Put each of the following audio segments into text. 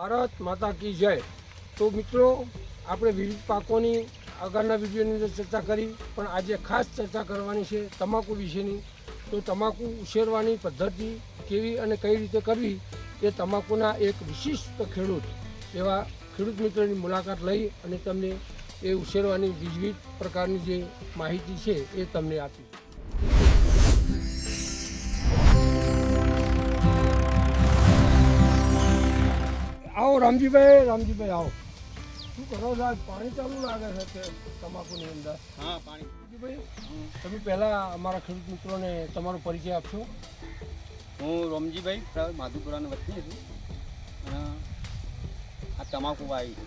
ભારત માતા કી જય. તો મિત્રો, આપણે વિવિધ પાકોની આગળના વિડીયોની અંદર ચર્ચા કરી, પણ આજે ખાસ ચર્ચા કરવાની છે તમાકુ વિશેની. તો તમાકુ ઉછેરવાની પદ્ધતિ કેવી અને કઈ રીતે કરવી એ તમાકુના એક વિશિષ્ટ ખેડૂત એવા ખેડૂત મિત્રોની મુલાકાત લઈ અને તમને એ ઉછેરવાની વિવિધ પ્રકારની જે માહિતી છે એ તમને આપી. રામજીભાઈ રામજીભાઈ આવો. શું કરો છો? આજ પાણી ચાલુ લાગે છે તમાકુની અંદર? હા પાણી. તમે પહેલાં અમારા ખેડૂત મિત્રોને તમારો પરિચય આપશો? હું રોમજીભાઈ માધુપુરાનો વતની છું. અને આ તમાકુ વાવી છે.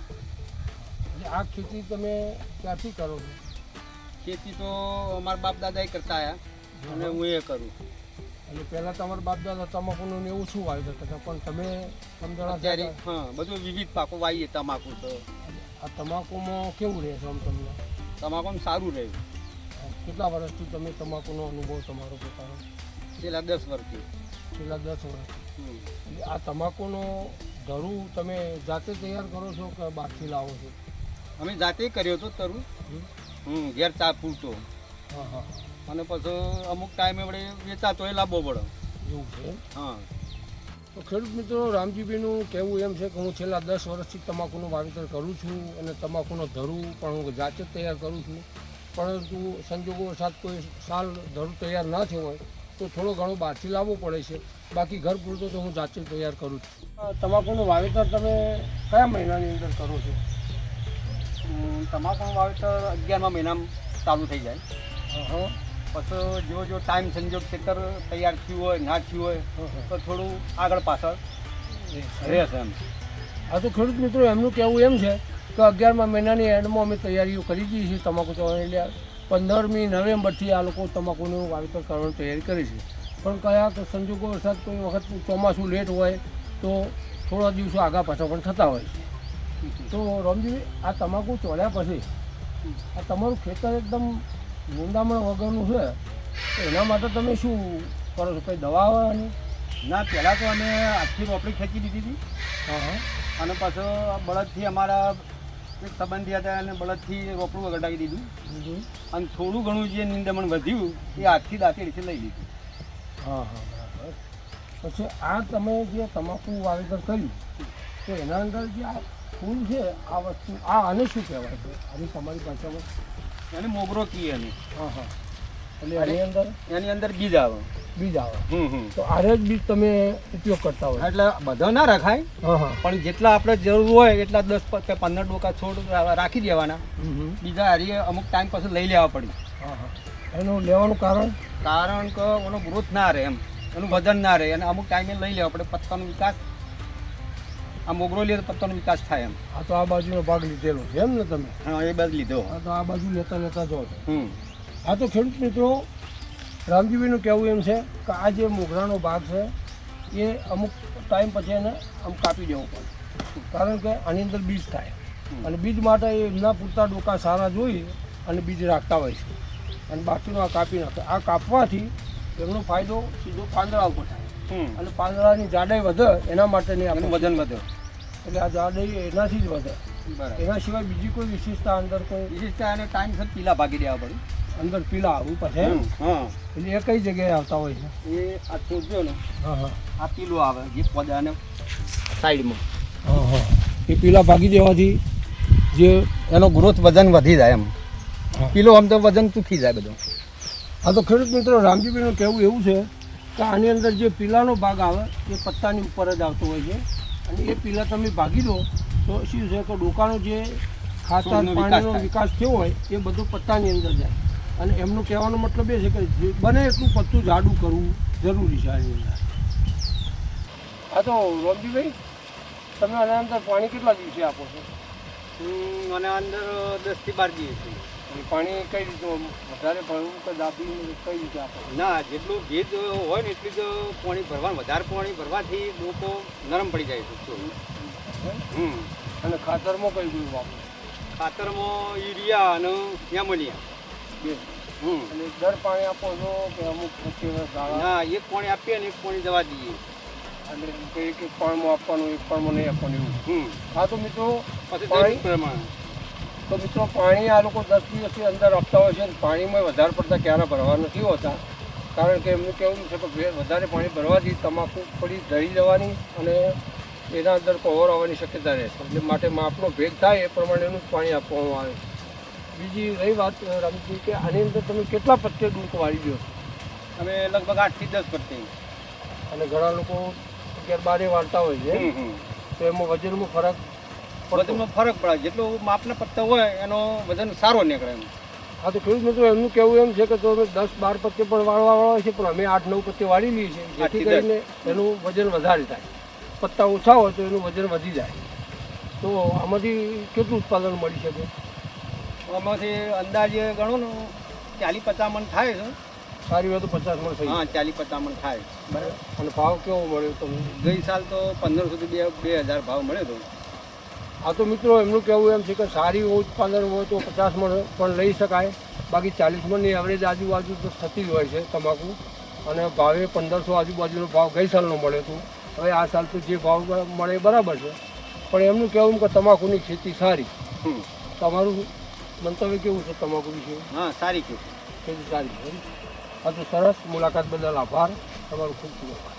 એટલે આ ખેતી તમે ક્યાંથી કરો છો? ખેતી તો અમારા બાપ દાદા કરતા આવ્યા અને હું એ કરું. અને પહેલાં તમારા બાપ દાદા તમાકુનું ને એવું શું વાવી કરતા પણ તમે સમજણા હા બધું વિવિધ પાકો વાવીએ તમાકુ તો. આ તમાકુમાં કેવું રહે છે આમ તમને? તમાકુ સારું રહે. કેટલા વર્ષથી તમે તમાકુનો અનુભવ તમારો પોતાનો? છેલ્લા દસ વર્ષથી. છેલ્લા દસ વર્ષ હમ. એટલે આ તમાકુનો ધરું તમે જાતે તૈયાર કરો છો કે બહારથી લાવો છો? અમે જાતે કર્યો હતો તરું? હમ. ઘેર ચા પૂરતો. હા હા. અને પછી અમુક ટાઈમે વડે વેચાતો એ લાવવો પડે. એવું છે હા. તો ખેડૂત મિત્રો રામજીભાઈનું કહેવું એમ છે કે હું છેલ્લા દસ વર્ષથી તમાકુનું વાવેતર કરું છું અને તમાકુનો ધરું પણ હું જાતે જ તૈયાર કરું છું. પરંતુ સંજોગો વરસાદ કોઈ સાલ ધરું તૈયાર ના થયો હોય તો થોડો ઘણો બહારથી લાવવો પડે છે. બાકી ઘર પૂરતો તો હું જાતે જ તૈયાર કરું છું. તમાકુનું વાવેતર તમે કયા મહિનાની અંદર કરો છો? તમાકુનું વાવેતર અગિયારમા મહિનામાં ચાલુ થઈ જાય. હા પછી જો જો ટાઈમ સંજોગ ખેતર તૈયાર થયું હોય, ના થયું હોય, તો થોડું આગળ પાછળ રહેશે એમ. આ તો ખેડૂત મિત્રો, એમનું કહેવું એમ છે કે અગિયારમા મહિનાની એન્ડમાં અમે તૈયારીઓ કરી દીધી છે, તમાકુ ચવાણી એટલે પંદરમી નવેમ્બરથી આ લોકો તમાકુનું વાવેતર કરવાની તૈયારી કરી છે. પણ કયા સંજોગો વરસાદ કોઈ વખત ચોમાસું લેટ હોય, તો થોડા દિવસો આગા પાછા પણ થતા હોય તો રમજી આ તમાકુ ચોળ્યા પછી, આ તમારું ખેતર એકદમ ગુંદામણ વગરનું છે તો એના માટે તમે શું કરો છો? કંઈ દવા આવવાની? ના પહેલાં તો અમે આખી રોપડી ખેંચી દીધી હતી. હા હા. અને પાછો બળદથી અમારા એક સંબંધી હતા અને બળદથી રોપડું વગડાવી દીધું. અને થોડું ઘણું જે નિંદમણ વધ્યું એ હાથથી દાંતેડીથી લઈ લીધું. હા હા બરાબર. પછી આ તમે જે તમાકુ વાવેતર કર્યું તો એના અંદર જે આ ફૂલ છે આ વસ્તુ આ આને શું કહેવાય? છે આની તમારી ભાષામાં અને મોગરો કીએ અમે. હા હા. એટલે એની અંદર? એની અંદર બીજ આવે. બીજ આવે. હમ હમ. તો આરે જ બીજ તમે ઉપયોગ કરતા હોય. એટલે બધો ના રખાય પણ જેટલા આપણે જરૂર હોય એટલા દસ કે પંદર ડોકા છોડ રાખી દેવાના. બીજા હારીએ અમુક ટાઈમ પછી લઈ લેવા પડી. હા હા. એનું લેવાનું કારણ? કારણ કે એનો ગ્રોથ ના રહે એમ. એનું વજન ના રહે અને અમુક ટાઈમે લઈ લેવા પડે. પત્તાનો વિકાસ આ મોગરો લે પત્તાનો વિકાસ થાય એમ. આ તો આ બાજુનો ભાગ લીધેલો છે એમ ને તમે? હા એ બાજુ લીધો. આ તો આ બાજુ લેતા લેતા જો હમ. આ તો ખેડૂત મિત્રો રામજીભાઈનું કહેવું એમ છે કે આ જે મોગરાનો ભાગ છે એ અમુક ટાઈમ પછી એને આમ કાપી દેવો પડે. કારણ કે આની અંદર બીજ થાય. અને બીજ માટે એ એમના પૂરતા ડોકા સારા જોઈ અને બીજ રાખતા હોય છે. અને બાકીનું આ કાપી નાખે. આ કાપવાથી એમનો ફાયદો સીધો પાંદડા ઉપર થાય. હમ. અને પાંદડાની જાડાઈ વધે એના માટેની આપણે વજન વધ્યો એટલે આ જાડાઈ એનાથી જ વધે. એના સિવાય બીજી કોઈ વિશેષતા અંદર કોઈ વિશેષતા એને ટાઈમ સર પીલા ભાગી દેવા પડે. અંદર પીલા આવું પછી એટલે એ કઈ જગ્યાએ આવતા હોય છે? એ આ છોડજો ને. હા હા. આ પીલું આવે જે પોદાને સાઈડમાં. હા હા. એ પીલા ભાગી દેવાથી જે એનો ગ્રોથ વજન વધી જાય એમ. પીલો આમ તો વજન ચૂકી જાય બધો. આ તો ખેડૂત મિત્રો રામજીભાઈનું કહેવું એવું છે કે આની અંદર જે પીલાનો ભાગ આવે એ પત્તાની ઉપર જ આવતો હોય છે. અને એ પીલા તમે ભાગી દો તો શું છે કે ડોકાનો જે ખાતર પાણીનો વિકાસ થયો હોય એ બધું પત્તાની અંદર જાય. અને એમનું કહેવાનો મતલબ એ છે કે જે બને એટલું પત્તું જાડું કરવું જરૂરી છે આની અંદર. હા તો રોમજીભાઈ તમે આના અંદર પાણી કેટલા દિવસે આપો છો? અને અંદર દસથી બાર દિવસ અને પાણી કઈ રીતે વધારે ભરવું કે દાબી કઈ રીતે આપો? ના જેટલું ભેજ હોય ને એટલું જ પાણી ભરવાનું. વધારે પાણી ભરવાથી લોકો નરમ પડી જાય છે હમ. અને ખાતરમાં કઈ ગયું વાપરું? ખાતરમાં યુરિયા અને એમોનિયા હમ. અને દર પાણી આપો છો કે અમુક ના એક પાણી આપીએ ને એક પાણી દવા દઈએ. અને એક એક પાણમાં આપવાનું એક પાણમાં નહીં આપવાનું એવું? હમ. હા તો મિત્રો પછી પાણી પ્રમાણે. તો મિત્રો પાણી આ લોકો દસ દિવસની અંદર આપતા હોય છે અને પાણીમાં વધારે પડતા ક્યારે ભરવા નથી હોતા. કારણ કે એમનું કહેવું છે કે વધારે પાણી ભરવાથી તમાકુ થોડી ઢળી જવાની અને એના અંદર કવર આવવાની શક્યતા રહે છે. એટલે માટે માપનો ભેગ થાય એ પ્રમાણેનું પાણી આપવામાં આવે બીજી રહી વાત રામજી કે આની અંદર તમે કેટલા પત્તે ડૂંક વાળી દો અમે લગભગ આઠથી દસ પટ્ટી અને ઘણા લોકો અગિયાર બારે વાળતા હોય છે. તો એમાં વજનમાં ફરક વજનમાં ફરક પડે. જેટલું માપના પત્તા હોય એનો વજન સારો નીકળે એમ. હા તો ખેડૂત મિત્રો એમનું કહેવું એમ છે કે અમે દસ બાર પત્તે પણ વાળવા વાળવા છે પણ અમે આઠ નવ પત્તે વાળી લઈએ છીએ. જેથી કરીને એનું વજન વધારે થાય. પત્તા ઓછા હોય તો એનું વજન વધી જાય. તો આમાંથી કેટલું ઉત્પાદન મળી શકે? આમાંથી અંદાજે ગણો ને ચાલીસ પચાસ મણ થાય છે. સારી હોય તો પચાસ મણ થઈ હા ચાલીસ પચાસ મણ થાય. બરાબર. અને ભાવ કેવો મળ્યો તમને? ગઈ સાલ તો પંદર સુધી બે બે હજાર ભાવ મળ્યો હતો. આ તો મિત્રો એમનું કહેવું એમ છે કે સારી ઉત્પાદન હોય તો પચાસ મણ પણ લઈ શકાય. બાકી ચાલીસ મણની એવરેજ આજુબાજુ તો થતી જ હોય છે તમાકુ. અને ભાવે પંદરસો આજુબાજુનો ભાવ ગઈ સાલનો મળ્યો હતો હવે આ સાલ તો જે ભાવ મળે બરાબર છે. પણ એમનું કહેવું કે તમાકુની ખેતી સારી. તમારું મંતવ્ય કેવું છે તમાકુ વિશે? હા સારી ખેતી ખેતી સારી છે. આ તો સરસ. મુલાકાત બદલ આભાર. તમારું ખૂબ ખૂબ આભાર.